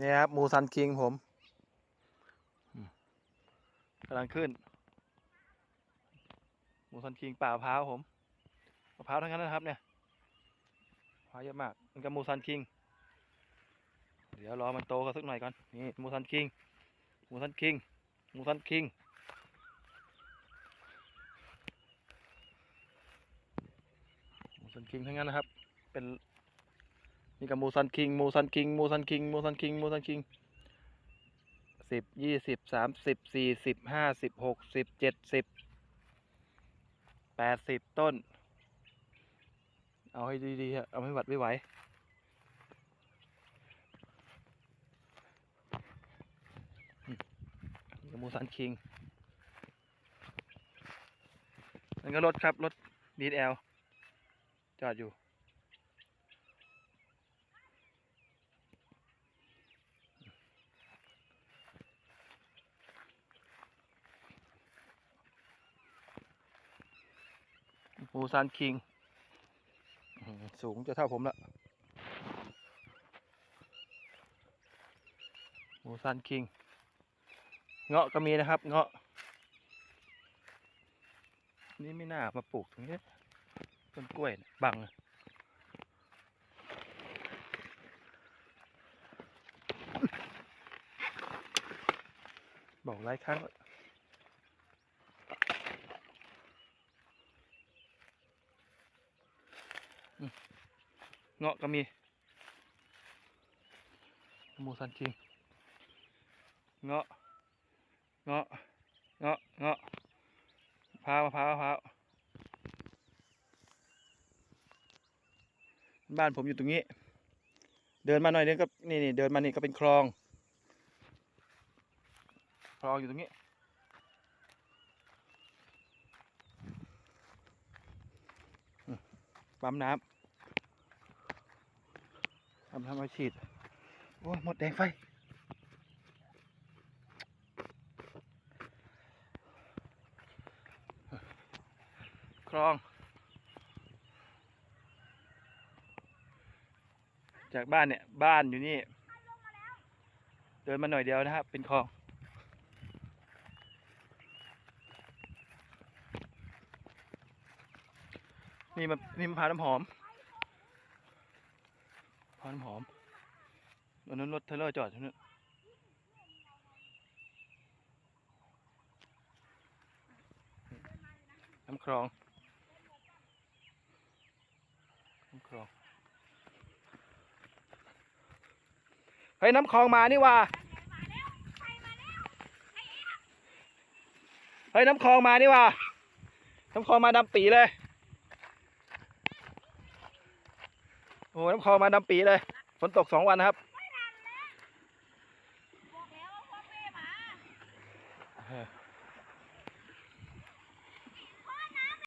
เนี่ยครับมูซันคิงผมกำลังขึ้น มูซันคิงป่ามะพร้าวผมมะพร้าวทั้งนั้นนะครับ เนี่ยมะพร้าวเยอะมาก มันก็มูซันคิง เดี๋ยวรอมันโตกันสักหน่อยก่อน นี่มูซันคิง มูซันคิง มูซันคิงมูซันคิงทั้งนั้นนะครับ เป็น นี่กับมูซันคิงมูซันคิงมูซันคิงมูซันคิงมูซันคิงสิบยี่สิบสามสิบสี่สิบห้าสิบหกสิบเจ็ดสิบแปดสิบต้น เอาให้ดีๆเอาให้หวัดไม่ไหวมูซันคิงนั่นก็รถครับ รถดีเอลจอดอยู่ มูซันคิง สูงจะเท่าผมละมูซันคิง เงาะก็มีนะครับ เงาะ นี่ไม่น่ามาปลูกตรงนี้ต้นกล้วยบังบอกหลายครั้งแล้วอืม เงาะก็มีหมูซันคิงเงาะเงาะเงาะเงาะพร้าวพร้าวพร้าวบ้านผมอยู่ตรงนี้ เดินมาหน่อยนึงก็นี่นี่เดินมานี่ก็เป็นคลอง คลองอยู่ตรงนี้อืม ปั๊มน้ำทำทำมาฉีด โอ้หมดแดงไฟ คลอง จากบ้านเนี่ย บ้านอยู่นี่ เดินมาหน่อยเดียวนะครับ เป็นคลอง นี่มันนี่มะพร้าวน้ำหอมพร้าวน้ำหอมตอนนั้นรถเทเลอร์จอดอยู่นั่นน้ำคลองน้ำคลองเฮ้ยน้ำคลองมานี่ว่าเฮ้ยน้ำคลองมานี่ว่าน้ำคลองมาดำปีเลย อ้โหน้ำคลองมาดำปีเลย ฝนตกสองวันนะครับบอกแล้วว่าพ่อแม่หมาเออ